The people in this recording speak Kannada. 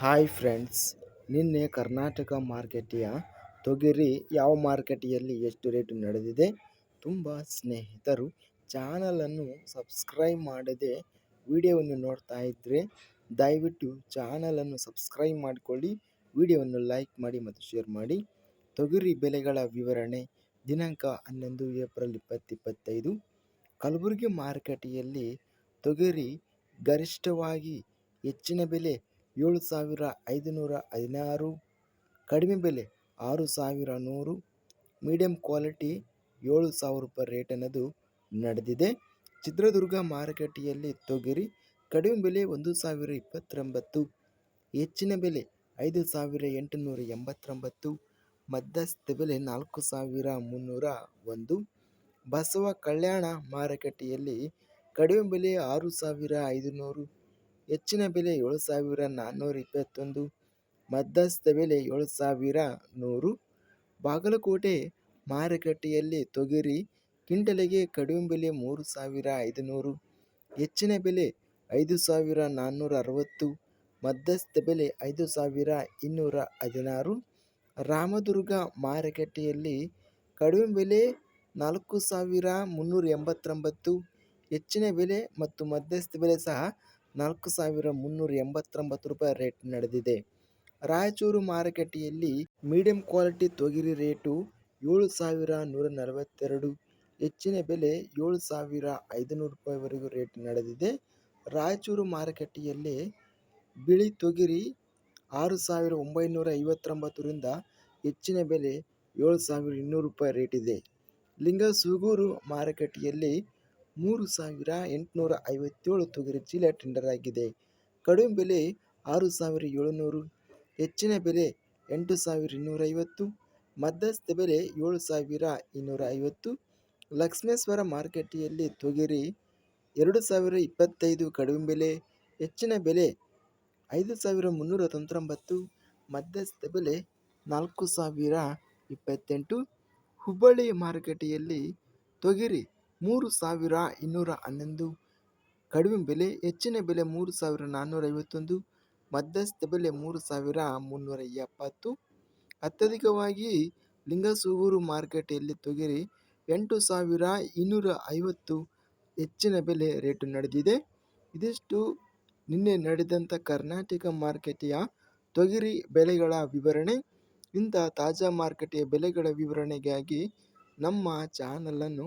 ಹಾಯ್ ಫ್ರೆಂಡ್ಸ್ ನಿನ್ನೆ ಕರ್ನಾಟಕ ಮಾರ್ಕೆಟಿಯ ತೊಗರಿ ಯಾವ ಮಾರ್ಕೆಟಿಯಲ್ಲಿ ಎಷ್ಟು ರೇಟು ನಡೆದಿದೆ ತುಂಬ ಸ್ನೇಹಿತರು ಚಾನಲನ್ನು ಸಬ್ಸ್ಕ್ರೈಬ್ ಮಾಡದೆ ವಿಡಿಯೋವನ್ನು ನೋಡ್ತಾ ಇದ್ದರೆ ದಯವಿಟ್ಟು ಚಾನಲನ್ನು ಸಬ್ಸ್ಕ್ರೈಬ್ ಮಾಡಿಕೊಳ್ಳಿ, ವಿಡಿಯೋವನ್ನು ಲೈಕ್ ಮಾಡಿ ಮತ್ತು ಶೇರ್ ಮಾಡಿ. ತೊಗರಿ ಬೆಲೆಗಳ ವಿವರಣೆ ದಿನಾಂಕ ಹನ್ನೊಂದು ಏಪ್ರಿಲ್ ಇಪ್ಪತ್ತಿಪ್ಪತ್ತೈದು. ಕಲಬುರಗಿ ಮಾರುಕಟ್ಟೆಯಲ್ಲಿ ತೊಗರಿ ಗರಿಷ್ಠವಾಗಿ ಹೆಚ್ಚಿನ ಬೆಲೆ ಏಳು ಸಾವಿರ ಐದುನೂರ ಹದಿನಾರು. ಕಡಿಮೆ ಬೆಲೆ ಆರು ಸಾವಿರ ನೂರು. ಮೀಡಿಯಂ ಕ್ವಾಲಿಟಿ ಏಳು ಸಾವಿರ ರೂಪಾಯಿ ರೇಟ್ ಅನ್ನೋದು ನಡೆದಿದೆ. ಚಿತ್ರದುರ್ಗ ಮಾರುಕಟ್ಟೆಯಲ್ಲಿ ತೊಗರಿ ಕಡಿಮೆ ಬೆಲೆ ಒಂದು ಸಾವಿರ ಇಪ್ಪತ್ತೊಂಬತ್ತು. ಹೆಚ್ಚಿನ ಬೆಲೆ ಐದು ಸಾವಿರ ಎಂಟುನೂರ ಎಂಬತ್ತೊಂಬತ್ತು. ಮಧ್ಯಸ್ಥ ಬೆಲೆ ನಾಲ್ಕು ಸಾವಿರ ಮುನ್ನೂರ ಒಂದು. ಬಸವ ಕಲ್ಯಾಣ ಮಾರುಕಟ್ಟೆಯಲ್ಲಿ ಕಡಿಮೆ ಬೆಲೆ ಆರು ಸಾವಿರ ಐದುನೂರು. ಹೆಚ್ಚಿನ ಬೆಲೆ ಏಳು ಸಾವಿರ ನಾನ್ನೂರ ಇಪ್ಪತ್ತೊಂದು, ಮಧ್ಯಸ್ಥ ಬೆಲೆ ಏಳು ಸಾವಿರ ನೂರು. ಬಾಗಲಕೋಟೆ ಮಾರುಕಟ್ಟೆಯಲ್ಲಿ ತೊಗರಿ ಕ್ವಿಂಟಲಿಗೆ ಕಡಿಮೆ ಬೆಲೆ ಮೂರು ಸಾವಿರ ಐದುನೂರು, ಹೆಚ್ಚಿನ ಬೆಲೆ ಐದು ಸಾವಿರ ನಾನ್ನೂರ ಅರವತ್ತು, ಮಧ್ಯಸ್ಥ ಬೆಲೆ ಐದು ಸಾವಿರ ಇನ್ನೂರ ಹದಿನಾರು. ರಾಮದುರ್ಗ ಮಾರುಕಟ್ಟೆಯಲ್ಲಿ ಕಡಿಮೆ ಬೆಲೆ ನಾಲ್ಕು ಸಾವಿರ ಮುನ್ನೂರ ಎಂಬತ್ತೊಂಬತ್ತು, ಹೆಚ್ಚಿನ ಬೆಲೆ ಮತ್ತು ಮಧ್ಯಸ್ಥ ಬೆಲೆ ಸಹ ನಾಲ್ಕು ಸಾವಿರ ಮುನ್ನೂರ ಎಂಬತ್ತೊಂಬತ್ತು ರೂಪಾಯಿ ರೇಟ್ ನಡೆದಿದೆ. ರಾಯಚೂರು ಮಾರುಕಟ್ಟೆಯಲ್ಲಿ ಮೀಡಿಯಂ ಕ್ವಾಲಿಟಿ ತೊಗರಿ ರೇಟು ಏಳು ಸಾವಿರ ನೂರ ನಲವತ್ತೆರಡು, ಹೆಚ್ಚಿನ ಬೆಲೆ ಏಳು ಸಾವಿರ ಐದುನೂರು ರೂಪಾಯಿವರೆಗೂ ರೇಟ್ ನಡೆದಿದೆ. ರಾಯಚೂರು ಮಾರುಕಟ್ಟೆಯಲ್ಲಿ ಬಿಳಿ ತೊಗರಿ ಆರು ಸಾವಿರ ಒಂಬೈನೂರ ಐವತ್ತೊಂಬತ್ತರಿಂದ ಹೆಚ್ಚಿನ ಬೆಲೆ ಏಳು ಸಾವಿರ ಇನ್ನೂರು ರೂಪಾಯಿ ರೇಟ್ ಇದೆ. ಲಿಂಗಸೂಗೂರು ಮಾರುಕಟ್ಟೆಯಲ್ಲಿ ಮೂರು ಸಾವಿರ ಎಂಟುನೂರ ಐವತ್ತೇಳು ತೊಗರಿ ಚೀಲ ಟೆಂಡರ್ ಆಗಿದೆ. ಕಡಿಮೆ ಬೆಲೆ ಆರು ಸಾವಿರ ಏಳುನೂರು, ಹೆಚ್ಚಿನ ಬೆಲೆ ಎಂಟು ಸಾವಿರ ಇನ್ನೂರೈವತ್ತು, ಮಧ್ಯಸ್ಥ ಬೆಲೆ ಏಳು ಸಾವಿರ ಇನ್ನೂರ ಐವತ್ತು ಲಕ್ಷ್ಮೇಶ್ವರ ಮಾರುಕಟ್ಟೆಯಲ್ಲಿ ತೊಗರಿ ಎರಡು ಸಾವಿರ ಇಪ್ಪತ್ತೈದು ಕಡಿಮೆ ಬೆಲೆ, ಹೆಚ್ಚಿನ ಬೆಲೆ ಐದು ಸಾವಿರ ಮುನ್ನೂರ ತೊಂಬತ್ತೊಂಬತ್ತು, ಮಧ್ಯಸ್ಥ ಬೆಲೆ ನಾಲ್ಕು ಸಾವಿರ ಇಪ್ಪತ್ತೆಂಟು. ಹುಬ್ಬಳ್ಳಿ ಮಾರುಕಟ್ಟೆಯಲ್ಲಿ ತೊಗರಿ ಮೂರು ಸಾವಿರ ಇನ್ನೂರ ಹನ್ನೊಂದು. ಕಡಿಮೆ ಬೆಲೆ, ಹೆಚ್ಚಿನ ಬೆಲೆ ಮೂರು ಸಾವಿರ ನಾನ್ನೂರ ಐವತ್ತೊಂದು ಮಧ್ಯಸ್ಥ ಬೆಲೆ ಮೂರು ಸಾವಿರ ಮುನ್ನೂರ ಎಪ್ಪತ್ತು ಅತ್ಯಧಿಕವಾಗಿ ಲಿಂಗಸೂಗೂರು ಮಾರುಕಟ್ಟೆಯಲ್ಲಿ ತೊಗರಿ ಎಂಟು ಸಾವಿರ ಇನ್ನೂರ ಐವತ್ತು ಹೆಚ್ಚಿನ ಬೆಲೆ ರೇಟು ನಡೆದಿದೆ. ಇದಿಷ್ಟು ನಿನ್ನೆ ನಡೆದಂಥ ಕರ್ನಾಟಕ ಮಾರುಕಟ್ಟೆಯ ತೊಗರಿ ಬೆಲೆಗಳ ವಿವರಣೆ. ಇಂಥ ತಾಜಾ ಮಾರುಕಟ್ಟೆಯ ಬೆಲೆಗಳ ವಿವರಣೆಗಾಗಿ ನಮ್ಮ ಚಾನಲನ್ನು